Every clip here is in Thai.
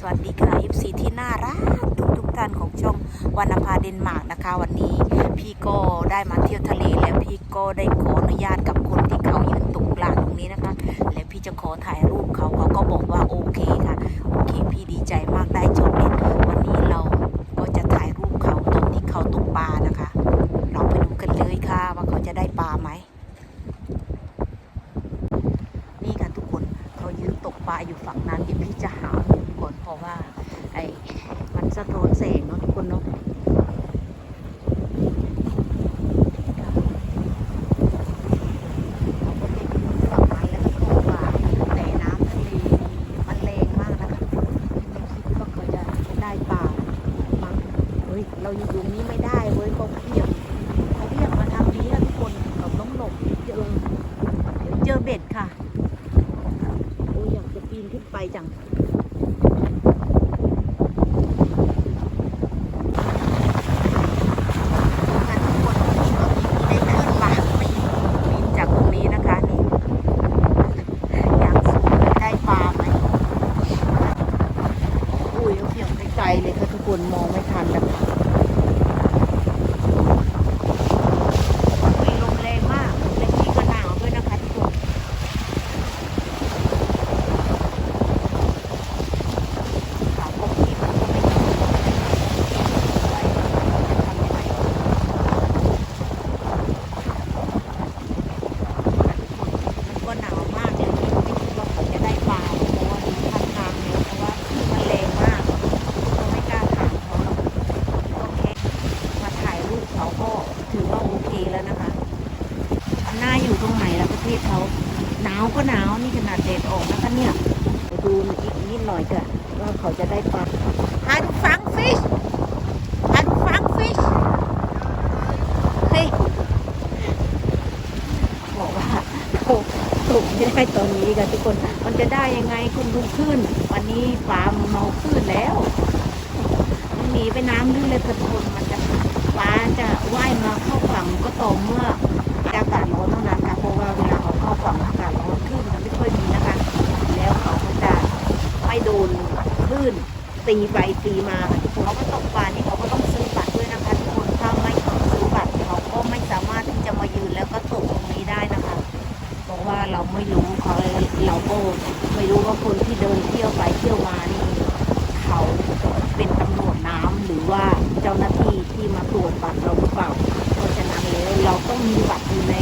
สวัสดีค่ะ FC ที่น่ารักทุกทุกท่านของช่องวรรณภาเดนมาร์กนะคะ วันนี้พี่ก็ได้มาเที่ยวทะเลแล้วพี่ก็ได้ขออนุญาตกับคนที่เขายืนตกปลาตรงนี้นะคะ และพี่จะขอถ่ายรูปเขาเขาก็บอกว่าโอเคค่ะโอเค พี่ดีใจมากได้จทย์เด็ดวันนี้เราก็จะถ่ายรูปเขาตอนที่เขาตกปลานะคะ เราไปดูกันเลยค่ะว่าเขาจะได้ปลาไหมนี่ค่ะทุกคนเขายืนตกปลาอยู่ฝั่งนั้นเดี๋ยวพี่จะหา ราะว่า ไอ้มันสะท้อนแสงเนาะทุกคนเนาะเขาก็ไปดูฝั่งนั้นแล้วก็บอกว่าแต่น้ำทะเลมันแรงมากนะคะไม่คิดว่าเขาจะได้ปลามั้งเฮ้ยเราอยู่ตรงนี้ไม่ได้เว้ยเขาเพียงเขาเรียกมาทางนี้นะทุกคนเราต้องหลบเจอเดี๋ยวเจอเบ็ดค่ะโอ้ยอยากจะปีนขึ้นไปจังานทุกคนได้ขึ้นมาปีนปีนจากตรงนี้นะคะนี่อย่างสูงได้ปลาไหมอุ้ยเพียงไกลๆเลยค่ะทุกคนม องไม่ทันแล้วค่ะมีลมแรงมากและที่ก็หนาวด้วยนะคะทุกคน ขาวพวกนี้มันก็ไม่ดีไว้ทำยังไงมันก็หนาวมากเลยที่ไม่คิดว่าเขาจะได้ปลาเพราะว่าดูท่าทางแล้วเพราะว่าคลื่นมันแรงมากก็ไม่กล้าถามเขาหรอกโอเคมาถ่ายรูปเขาก็ถือว่าโอเคแล้วนะคะหน้าอยู่ตรงไหนล่ะประเทศเขาหนาวก็หนาวนี่ขนาดแดดออกนะคะเนี่ยไปดูอีกนิดหน่อยค่ะว่าเขาจะได้ปลาหาดูฟังฟิชหาดูฟังฟิชเฮ้ยบอกว่าตกตกไม่ได้ตอนนี้ค่ะทุกคนมันจะได้ยังไงคุณดูขึ้น วันนี้ปลามเมาขึ้นแล้วมันหนีไปน้ำลึกเลยค่ะทุกคนมันจะปลาจะว่ายมาเข้าฝั่งก็ต่อ คลื่นตีไปตีมาเขาก็ตกปลานี่เขาก็ต้องซื้อบัตรด้วยนะคะทุกคนถ้าไม่ซื้อบัตรเขาก็ไม่สามารถที่จะมายืนแล้วก็ตกตรงนี้ได้นะคะเพราะว่าเราไม่รู้เขาเราก็ไม่รู้ว่าคนที่เดินเที่ยวไปเที่ยวมานี่เขาเป็นตำรวจน้ำหรือว่าเจ้าหน้าที่ที่มาตรวจบัตรเราหรือเปล่าเพราะฉะนั้นแล้วเราต้องมีบัตรอยู่ใน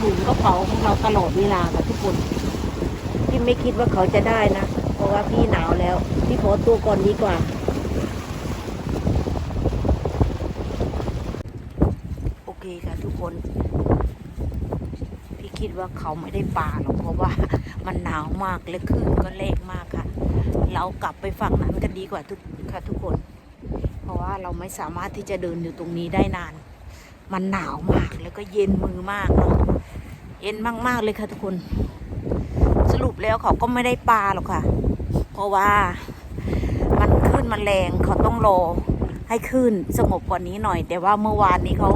ถุงกระเป๋าของเราตลอดเวลาค่ะทุกคนพี่ไม่คิดว่าเขาจะได้นะ เพราะว่าพี่หนาวแล้ว พี่ขอตัวก่อนดีกว่า โอเคค่ะทุกคน พี่คิดว่าเขาไม่ได้ปลาหรอกเพราะว่ามันหนาวมากและคลื่นก็แรงมากค่ะ เรากลับไปฝั่งนั้นกันดีกว่าทุกค่ะทุกคน เพราะว่าเราไม่สามารถที่จะเดินอยู่ตรงนี้ได้นาน มันหนาวมากแล้วก็เย็นมือมากเนาะเย็นมากๆเลยค่ะทุกคน สรุปแล้วเขาก็ไม่ได้ปลาหรอกค่ะ เพราะว่ามันขึ้นมันแรงเขาต้องรอให้ขึ้นสงบกว่านี้หน่อย แต่ว่าเมื่อวานนี้เขา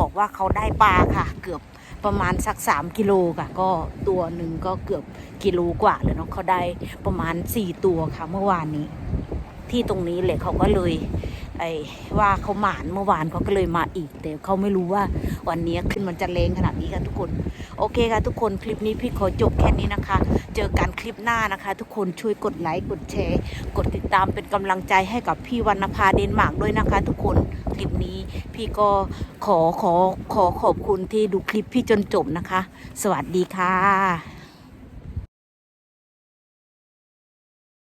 บอกว่าเขาได้ปลาค่ะ เกือบประมาณสักสามกิโลค่ะ ก็ตัวหนึ่งก็เกือบกิโลกว่าเลยเนาะเขาได้ประมาณสี่ตัวค่ะเมื่อวานนี้ ที่ตรงนี้เลยเขาก็เลย ไอ้ว่าเขาหมานเมื่อวานเขาก็เลยมาอีก แต่เขาไม่รู้ว่าวันนี้ขึ้นมันจะแรงขนาดนี้ค่ะทุกคน โอเคค่ะทุกคนคลิปนี้พี่ขอจบแค่นี้นะคะ เจอกันคลิปหน้านะคะ ทุกคนช่วยกดไลค์กดแชร์ กดติดตามเป็นกำลังใจให้กับพี่วรรณภาเดนมาร์กด้วยนะคะ ทุกคนคลิปนี้พี่ก็ขอขอขอขอบคุณที่ดูคลิปพี่จนจบนะคะ สวัสดีค่ะ